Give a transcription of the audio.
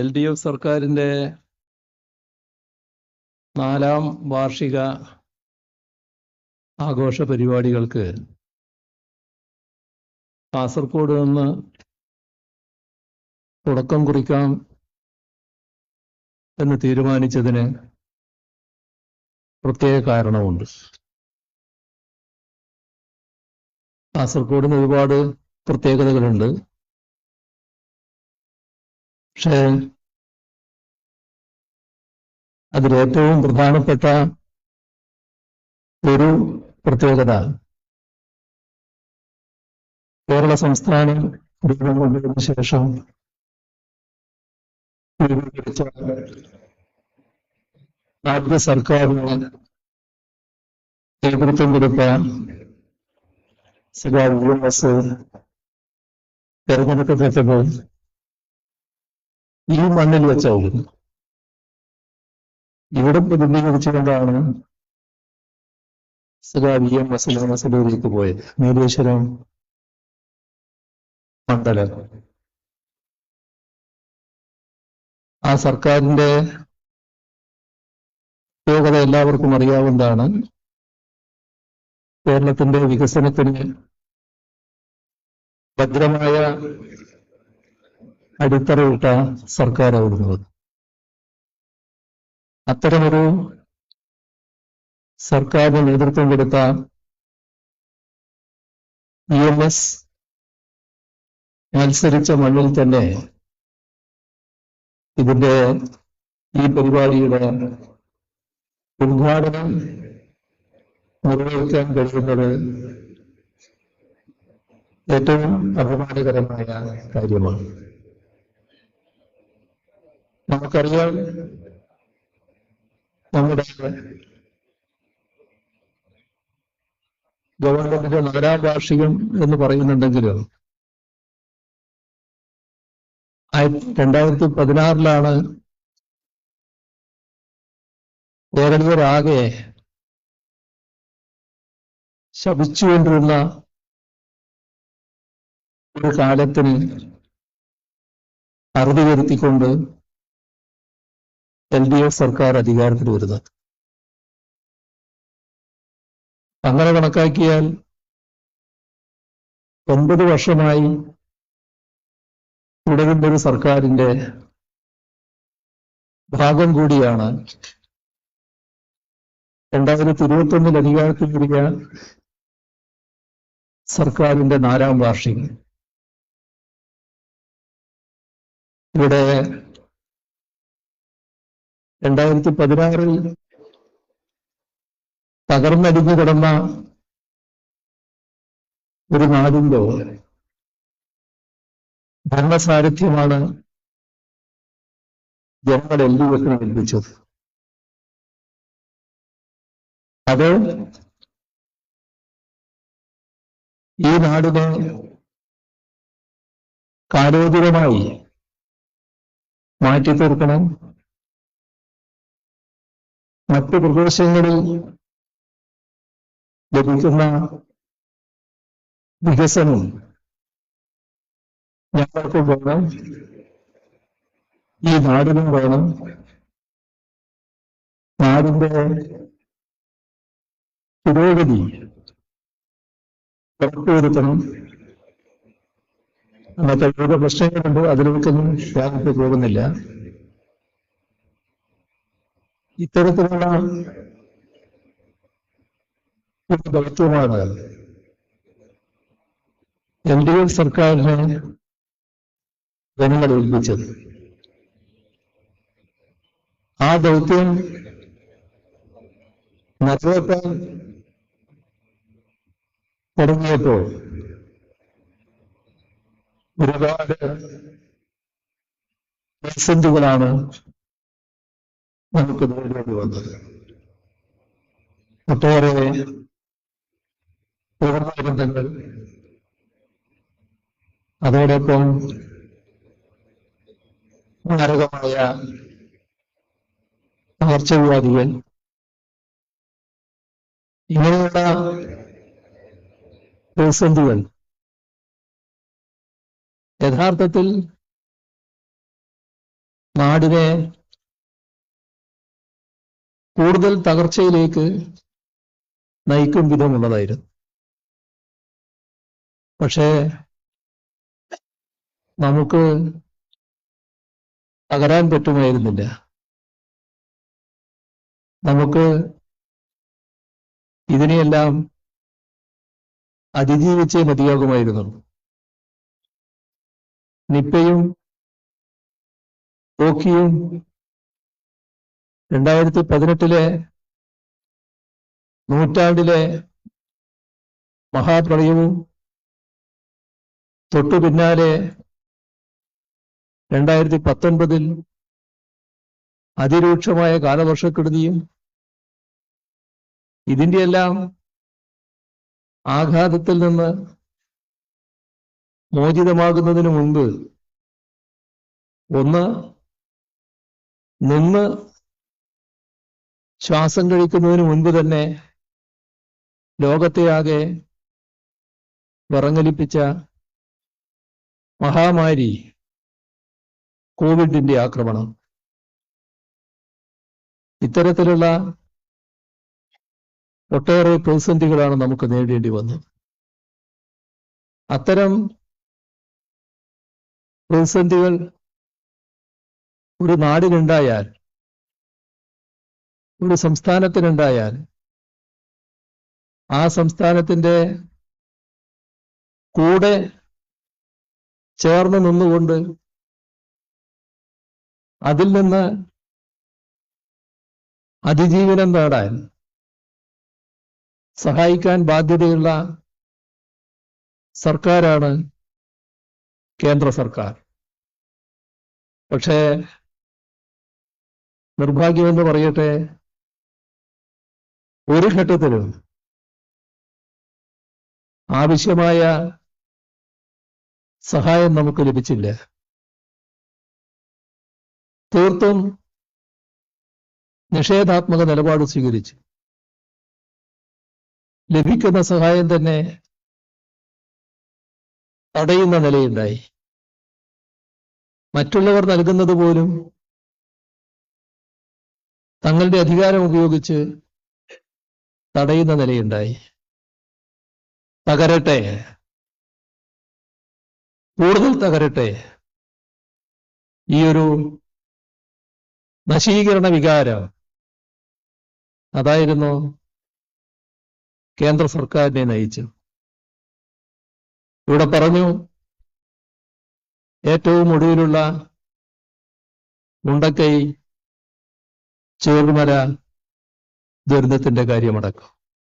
L D F സർക്കാരിന്റെ നാലാം വാർഷിക ആഘോഷ പരിപാടികൾക്ക് കാസർഗോഡ് നിന്ന് തുടക്കം കുറിക്കാം എന്ന് തീരുമാനിച്ചതിന് പ്രത്യേക കാരണമുണ്ട്. കാസർഗോഡിന് ഒരുപാട് പ്രത്യേകതകളുണ്ട്. പക്ഷേ അതിലേറ്റവും പ്രധാനപ്പെട്ട ഒരു പ്രത്യേകത കേരള സംസ്ഥാനം രൂപം കൊണ്ടതിന് ശേഷം രൂപീകരിച്ച ആദ്യ സർക്കാരിന് നേതൃത്വം കൊടുത്ത ശ്രീ എസ്. തെരഞ്ഞെടുക്കപ്പെട്ടപ്പോൾ ഈ മണ്ണിൽ വെച്ചാവും ഇവിടെ പ്രതിനിധീകരിച്ചുകൊണ്ടാണ് സദാ വി എം എസ് പോയത്. നീലേശ്വരം മണ്ഡലം. ആ സർക്കാരിന്റെ പ്രത്യേകത എല്ലാവർക്കും അറിയാവുന്നതാണ്. കേരളത്തിന്റെ വികസനത്തിന് ഭദ്രമായ അടിത്തറയിട്ട സർക്കാരായിരുന്നു അത്. അത്തരമൊരു സർക്കാരിന് നേതൃത്വം കൊടുത്ത ഇ എം എസ് മത്സരിച്ച മണ്ണിൽ തന്നെ ഇതിന്റെ ഈ പരിപാടിയുടെ ഉദ്ഘാടനം നിർവഹിക്കാൻ കഴിയുന്നത് ഏറ്റവും അഭിമാനകരമായ കാര്യമാണ്. നമുക്കറിയാം നമ്മുടെ ഗവൺമെന്റിന്റെ നാലാം വാർഷികം എന്ന് പറയുന്നുണ്ടെങ്കിലും രണ്ടായിരത്തി പതിനാറിലാണ് കേരളീയരാകെ ശപിച്ചുകൊണ്ടിരുന്ന ഒരു കാലത്തിന് അറുതി വരുത്തിക്കൊണ്ട് എൽ ഡി എഫ് സർക്കാർ അധികാരത്തിൽ വരുന്നത്. അങ്ങനെ കണക്കാക്കിയാൽ ഒൻപത് വർഷമായി തുടരുന്ന ഒരു സർക്കാരിന്റെ ഭാഗം കൂടിയാണ് രണ്ടായിരത്തി ഇരുപത്തി ഒന്നിൽ അധികാരത്തിൽ വരിക സർക്കാരിന്റെ നാലാം വാർഷികം. ഇവിടെ രണ്ടായിരത്തി പതിനാറിൽ തകർന്നടിഞ്ഞു കിടന്ന ഒരു നാടിന്റെ ഭരണസാരഥ്യമാണ് ജനങ്ങൾ എൽ ഡി എഫിന് ഏൽപ്പിച്ചത്. അത് ഈ നാടിനെ കാലോചിതമായി മാറ്റി തീർക്കണം മറ്റു പ്രദേശങ്ങളിൽ ലഭിക്കുന്ന വികസനം ഞങ്ങൾക്ക് വേണം. ഈ നാടിനും വേണം. നാടിന്റെ പുരോഗതി ഉറപ്പുവരുത്തണം. അങ്ങനത്തെ വിവിധ പ്രശ്നങ്ങളുണ്ട്. അതിലേക്കൊന്നും ഞാനിപ്പോ പോകുന്നില്ല. ഇത്തരത്തിലുള്ള ദൗത്യമാണ് എൻ ഡി എഫ് സർക്കാരിനെ ജനങ്ങൾ ഏൽപ്പിച്ചത് ആ ദൗത്യം നിറവേറ്റാൻ തുടങ്ങിയപ്പോൾ ഒരുപാട് പ്രതിസന്ധികളാണ് നമുക്ക് നേരിടേണ്ടി വന്നത്. ഒട്ടേറെ ബന്ധങ്ങൾ അതോടൊപ്പം മാരകമായ പകർച്ചവ്യാധികൾ ഇങ്ങനെയുള്ള പ്രതിസന്ധികൾ യഥാർത്ഥത്തിൽ നാടിനെ കൂടുതൽ തകർച്ചയിലേക്ക് നയിക്കും വിധമുള്ളതായിരുന്നു പക്ഷേ നമുക്ക് തകരാൻ പറ്റുമായിരുന്നില്ല. നമുക്ക് ഇതിനെയെല്ലാം അതിജീവിച്ചേ മതിയാകുമായിരുന്നു. നിപ്പയും ഓക്കിയും രണ്ടായിരത്തി പതിനെട്ടിലെ നൂറ്റാണ്ടിലെ മഹാപ്രളയവും തൊട്ടു പിന്നാലെ രണ്ടായിരത്തി പത്തൊൻപതിൽ അതിരൂക്ഷമായ കാലവർഷക്കെടുതിയും ഇതിന്റെയെല്ലാം ആഘാതത്തിൽ നിന്ന് മോചിതമാകുന്നതിന് മുൻപ് ഒന്ന് നിന്ന് ശ്വാസം കഴിക്കുന്നതിന് മുൻപ് തന്നെ ലോകത്തെയാകെ വിറങ്ങലിപ്പിച്ച മഹാമാരി കോവിഡിന്റെ ആക്രമണം. ഇത്തരത്തിലുള്ള ഒട്ടേറെ പ്രതിസന്ധികളാണ് നമുക്ക് നേരിടേണ്ടി വന്നത്. അത്തരം പ്രതിസന്ധികൾ ഒരു നാടിനുണ്ടായാൽ ഒരു സംസ്ഥാനത്തിനുണ്ടായാൽ ആ സംസ്ഥാനത്തിന്റെ കൂടെ ചേർന്ന് നിന്നുകൊണ്ട് അതിൽ നിന്ന് അതിജീവനം നേടാൻ സഹായിക്കാൻ ബാധ്യതയുള്ള സർക്കാരാണ് കേന്ദ്ര സർക്കാർ. പക്ഷേ നിർഭാഗ്യമെന്ന് പറയട്ടെ ഒരു ഘട്ടത്തിലും ആവശ്യമായ സഹായം നമുക്ക് ലഭിച്ചില്ല. തീർത്തും നിഷേധാത്മക നിലപാട് സ്വീകരിച്ചു. ലഭിക്കുന്ന സഹായം തന്നെ തടയുന്ന നിലയുണ്ടായി. മറ്റുള്ളവർ നൽകുന്നത് പോലും തങ്ങളുടെ അധികാരം ഉപയോഗിച്ച് തടയുന്ന നിലയുണ്ടായി. തകരട്ടെ. കൂടുതൽ തകരട്ടെ. ഈ ഒരു നശീകരണ വികാരം അതായിരുന്നു കേന്ദ്ര സർക്കാരിനെ നയിച്ചു ഇവിടെ പറഞ്ഞു ഏറ്റവും ഒടുവിലുള്ള മുണ്ടക്കൈ ചേറുമല ദുരന്തത്തിന്റെ കാര്യമടക്കം.